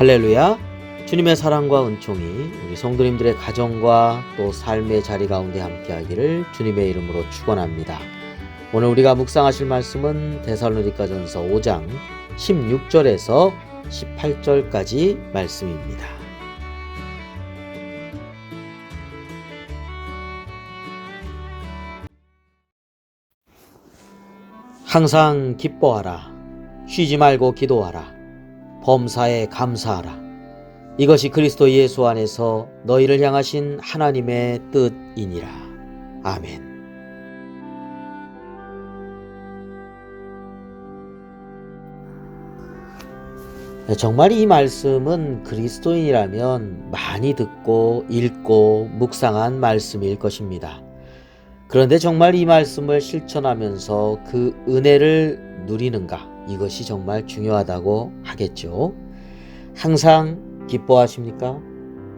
할렐루야. 주님의 사랑과 은총이 우리 성도님들의 가정과 또 삶의 자리 가운데 함께하기를 주님의 이름으로 축원합니다. 오늘 우리가 묵상하실 말씀은 데살로니가전서 5장 16절에서 18절까지 말씀입니다. 항상 기뻐하라. 쉬지 말고 기도하라. 범사에 감사하라. 이것이 그리스도 예수 안에서 너희를 향하신 하나님의 뜻이니라. 아멘. 네, 정말 이 말씀은 그리스도인이라면 많이 듣고 읽고 묵상한 말씀일 것입니다. 그런데 정말 이 말씀을 실천하면서 그 은혜를 누리는가? 이것이 정말 중요하다고 하겠죠. 항상 기뻐하십니까?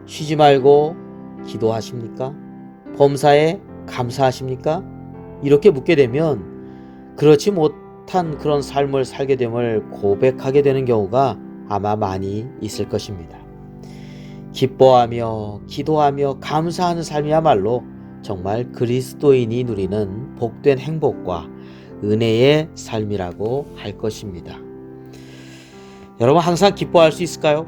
쉬지 말고 기도하십니까? 범사에 감사하십니까? 이렇게 묻게 되면 그렇지 못한 그런 삶을 살게 됨을 고백하게 되는 경우가 아마 많이 있을 것입니다. 기뻐하며 기도하며 감사하는 삶이야말로 정말 그리스도인이 누리는 복된 행복과 은혜의 삶이라고 할 것입니다. 여러분 항상 기뻐할 수 있을까요?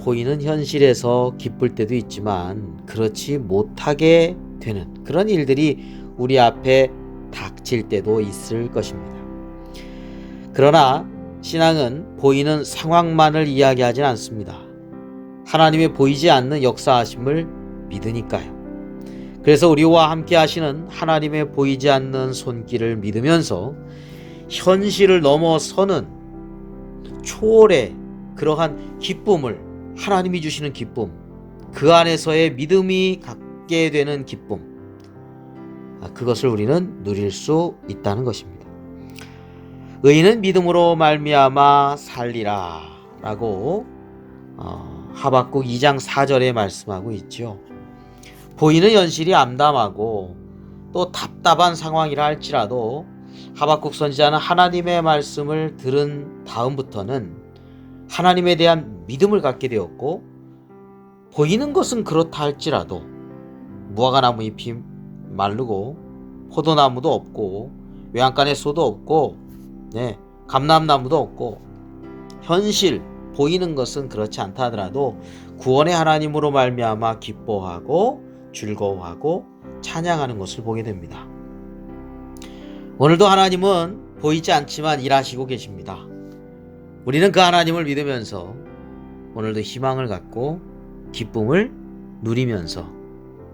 보이는 현실에서 기쁠 때도 있지만 그렇지 못하게 되는 그런 일들이 우리 앞에 닥칠 때도 있을 것입니다. 그러나 신앙은 보이는 상황만을 이야기하진 않습니다. 하나님의 보이지 않는 역사하심을 믿으니까요. 그래서 우리와 함께 하시는 하나님의 보이지 않는 손길을 믿으면서 현실을 넘어서는 초월의 그러한 기쁨을 하나님이 주시는 기쁨, 그 안에서의 믿음이 갖게 되는 기쁨, 아, 그것을 우리는 누릴 수 있다는 것입니다. 의인은 믿음으로 말미암아 살리라라고 어, 하박국 2장 4절에 말씀하고 있죠. 보이는 현실이 암담하고 또 답답한 상황이라 할지라도 하박국 선지자는 하나님의 말씀을 들은 다음부터는 하나님에 대한 믿음을 갖게 되었고 보이는 것은 그렇다 할지라도 무화과나무 잎이 마르고 포도나무도 없고 외양간에 소도 없고 네, 감람나무도 없고 현실 보이는 것은 그렇지 않다 하더라도 구원의 하나님으로 말미암아 기뻐하고 즐거워하고 찬양하는 것을 보게 됩니다. 오늘도 하나님은 보이지 않지만 일하시고 계십니다. 우리는 그 하나님을 믿으면서 오늘도 희망을 갖고 기쁨을 누리면서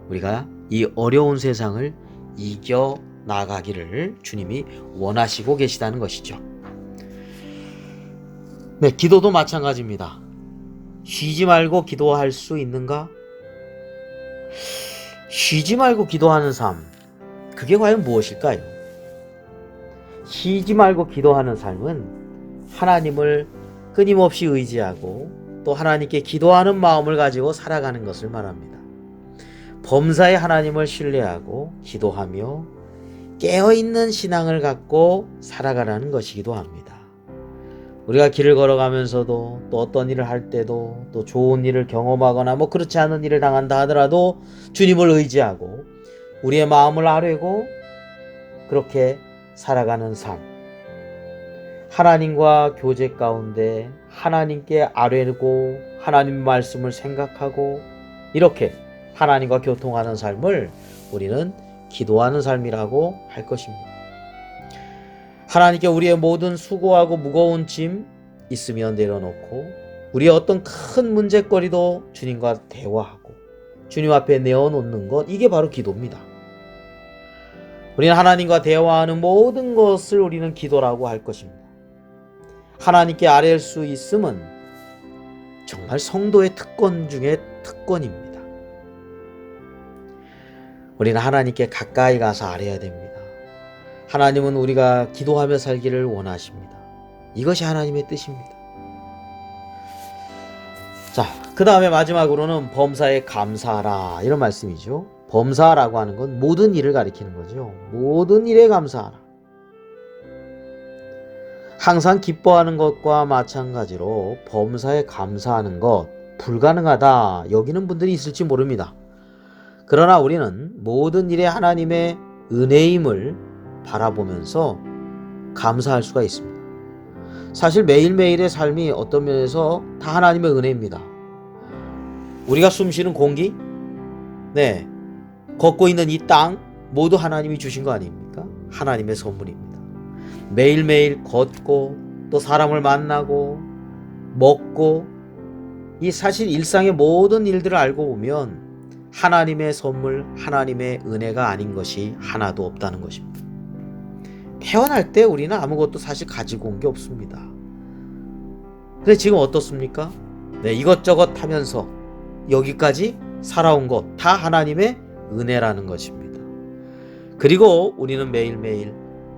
우리가 이 어려운 세상을 이겨 나가기를 주님이 원하시고 계시다는 것이죠. 네, 기도도 마찬가지입니다. 쉬지 말고 기도할 수 있는가? 쉬지 말고 기도하는 삶. 그게 과연 무엇일까요? 쉬지 말고 기도하는 삶은 하나님을 끊임없이 의지하고 또 하나님께 기도하는 마음을 가지고 살아가는 것을 말합니다. 범사의 하나님을 신뢰하고 기도하며 깨어있는 신앙을 갖고 살아가라는 것이기도 합니다. 우리가 길을 걸어가면서도 또 어떤 일을 할 때도 또 좋은 일을 경험하거나 뭐 그렇지 않은 일을 당한다 하더라도 주님을 의지하고 우리의 마음을 아뢰고 그렇게 살아가는 삶. 하나님과 교제 가운데 하나님께 아뢰고 하나님 말씀을 생각하고 이렇게 하나님과 교통하는 삶을 우리는 기도하는 삶이라고 할 것입니다. 하나님께 우리의 모든 수고하고 무거운 짐 있으면 내려놓고 우리의 어떤 큰 문제거리도 주님과 대화하고 주님 앞에 내어놓는 것 이게 바로 기도입니다. 우리는 하나님과 대화하는 모든 것을 우리는 기도라고 할 것입니다. 하나님께 아뢰 수 있음은 정말 성도의 특권 중에 특권입니다. 우리는 하나님께 가까이 가서 아뢰야 됩니다. 하나님은 우리가 기도하며 살기를 원하십니다. 이것이 하나님의 뜻입니다. 자, 그 다음에 마지막으로는 범사에 감사하라. 이런 말씀이죠. 범사라고 하는 건 모든 일을 가리키는 거죠. 모든 일에 감사하라. 항상 기뻐하는 것과 마찬가지로 범사에 감사하는 것 불가능하다 여기는 분들이 있을지 모릅니다. 그러나 우리는 모든 일에 하나님의 은혜임을 바라보면서 감사할 수가 있습니다. 사실 매일매일의 삶이 어떤 면에서 다 하나님의 은혜입니다. 우리가 숨 쉬는 공기, 네, 걷고 있는 이 땅 모두 하나님이 주신 거 아닙니까? 하나님의 선물입니다. 매일매일 걷고 또 사람을 만나고 먹고 이 사실 일상의 모든 일들을 알고 보면 하나님의 선물, 하나님의 은혜가 아닌 것이 하나도 없다는 것입니다. 태어날 때 우리는 아무것도 사실 가지고 온 게 없습니다. 근데 지금 어떻습니까? 네, 이것저것 하면서 여기까지 살아온 것 다 하나님의 은혜라는 것입니다. 그리고 우리는 매일매일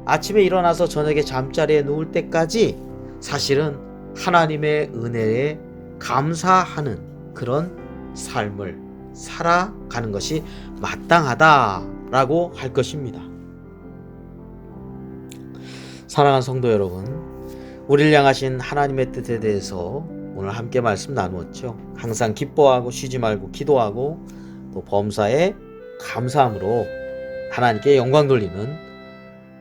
아침에 일어나서 저녁에 잠자리에 누울 때까지 사실은 하나님의 은혜에 감사하는 그런 삶을 살아가는 것이 마땅하다라고 할 것입니다. 사랑하는 성도 여러분, 우리를 향하신 하나님의 뜻에 대해서 오늘 함께 말씀 나누었죠. 항상 기뻐하고 쉬지 말고 기도하고 또 범사에 감사함으로 하나님께 영광 돌리는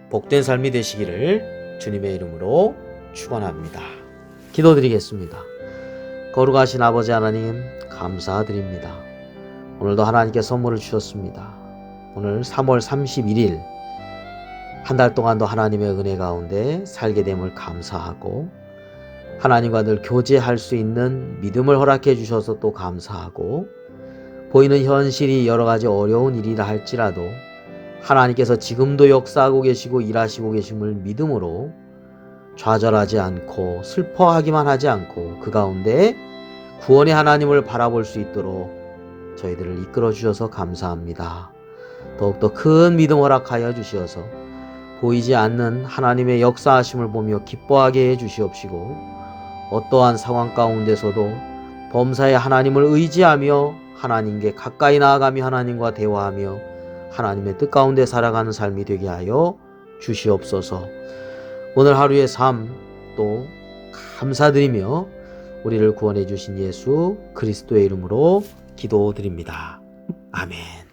복된 삶이 되시기를 주님의 이름으로 축원합니다. 기도드리겠습니다. 거룩하신 아버지 하나님 감사드립니다. 오늘도 하나님께 선물을 주셨습니다. 오늘 3월 31일 한 달 동안도 하나님의 은혜 가운데 살게 됨을 감사하고 하나님과 늘 교제할 수 있는 믿음을 허락해 주셔서 또 감사하고 보이는 현실이 여러 가지 어려운 일이라 할지라도 하나님께서 지금도 역사하고 계시고 일하시고 계심을 믿음으로 좌절하지 않고 슬퍼하기만 하지 않고 그 가운데 구원의 하나님을 바라볼 수 있도록 저희들을 이끌어 주셔서 감사합니다. 더욱더 큰 믿음 허락하여 주시어서 보이지 않는 하나님의 역사하심을 보며 기뻐하게 해 주시옵시고 어떠한 상황 가운데서도 범사에 하나님을 의지하며 하나님께 가까이 나아가며 하나님과 대화하며 하나님의 뜻 가운데 살아가는 삶이 되게 하여 주시옵소서. 오늘 하루의 삶 또 감사드리며 우리를 구원해 주신 예수 그리스도의 이름으로 기도드립니다. 아멘.